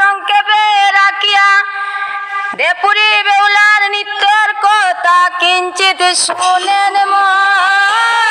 সংক্ষেপে রাখিয়া। দেপুরি বেউলার নিত্যর কথা কিঞ্চিত শুনেন মন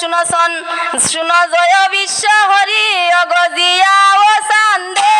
শুনসন শুন জয় বিশ্ব হরি অগজিয়া ও সান্দের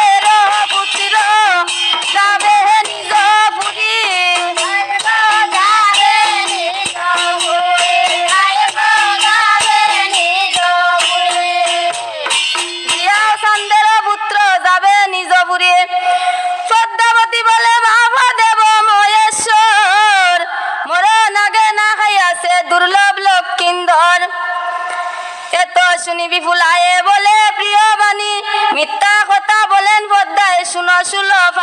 সুলভ